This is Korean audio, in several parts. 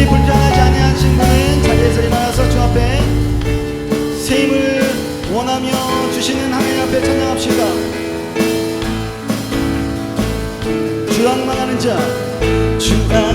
무릎이 불편하지 아니하신 분은 자리에서 일어나서 주 앞에 세임을 원하며 주시는 하나님 앞에 찬양합시다. 주랑 망하는 자 주랑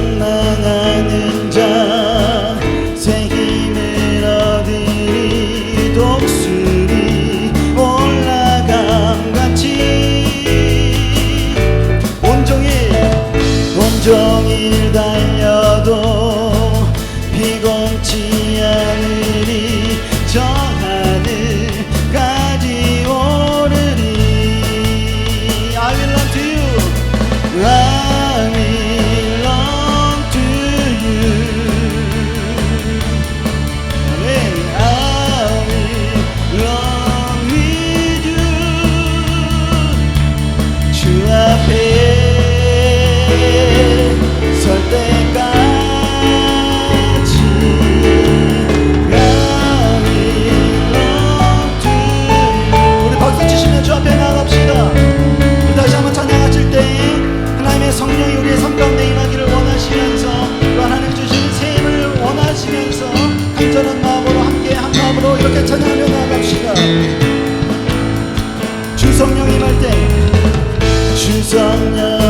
주 성령 임할 때주 성령.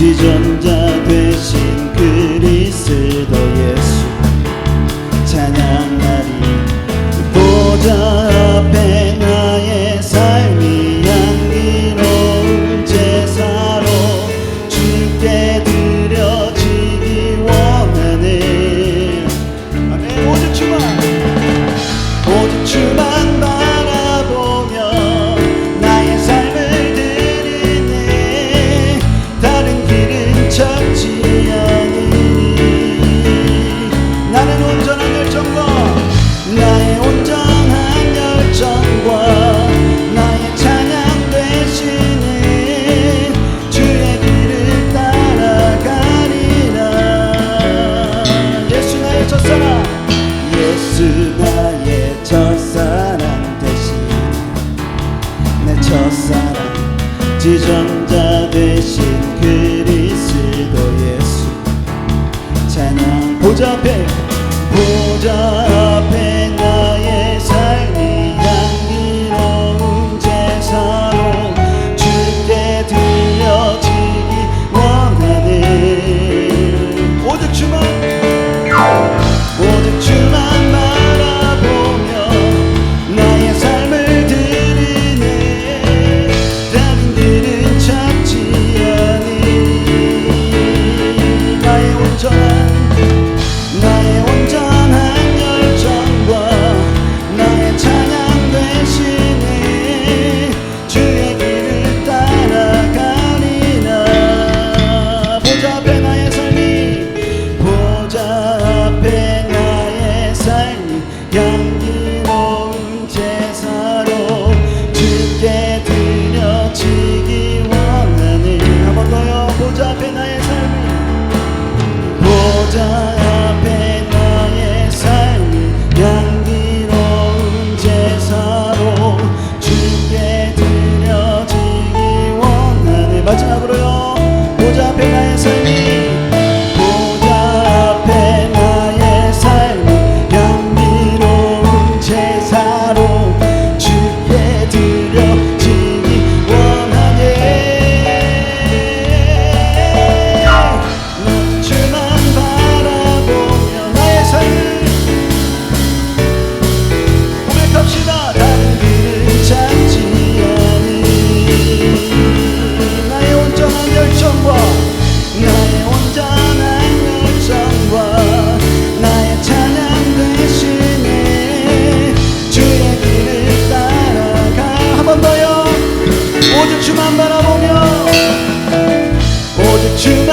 记着。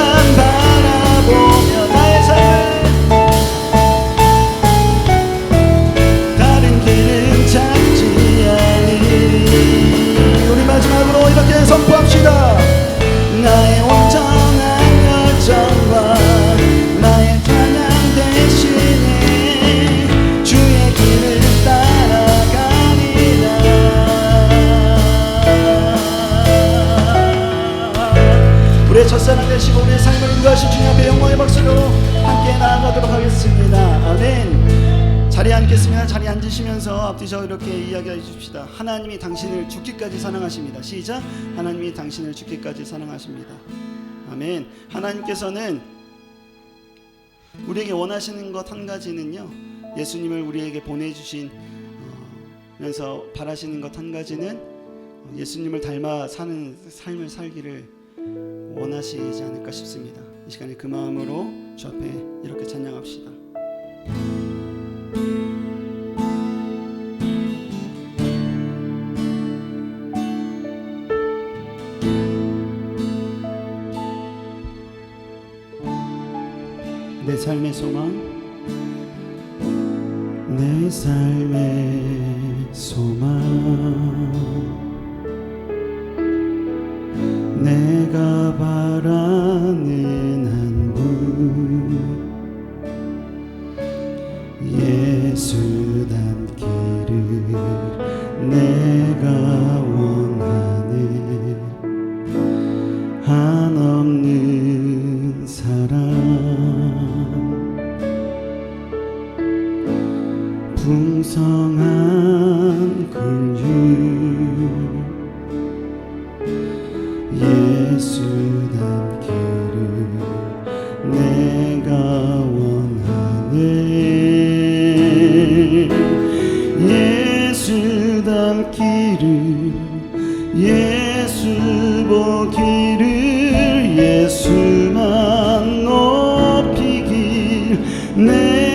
anda 첫사랑 되시고 우리의 삶을 인도하신 주님 앞에 영광의 박수로 함께 나아가도록 하겠습니다. 아멘. 자리에 앉겠습니다. 자리에 앉으시면서 앞뒤서 이렇게 이야기해 주십시다. 하나님이 당신을 죽기까지 사랑하십니다. 시작. 하나님이 당신을 죽기까지 사랑하십니다. 아멘. 하나님께서는 우리에게 원하시는 것 한 가지는요. 예수님을 우리에게 보내주신 어, 면서 바라시는 것 한 가지는 예수님을 닮아 사는 삶을 살기를 원하시지 않을까 싶습니다. 이 시간에 그 마음으로 주 앞에 이렇게 찬양합시다. 내 삶의 소망 내 삶의 소망 예수 닮기를 내가 원하네. 예수 닮기를 예수 보기를 예수만 높이길 내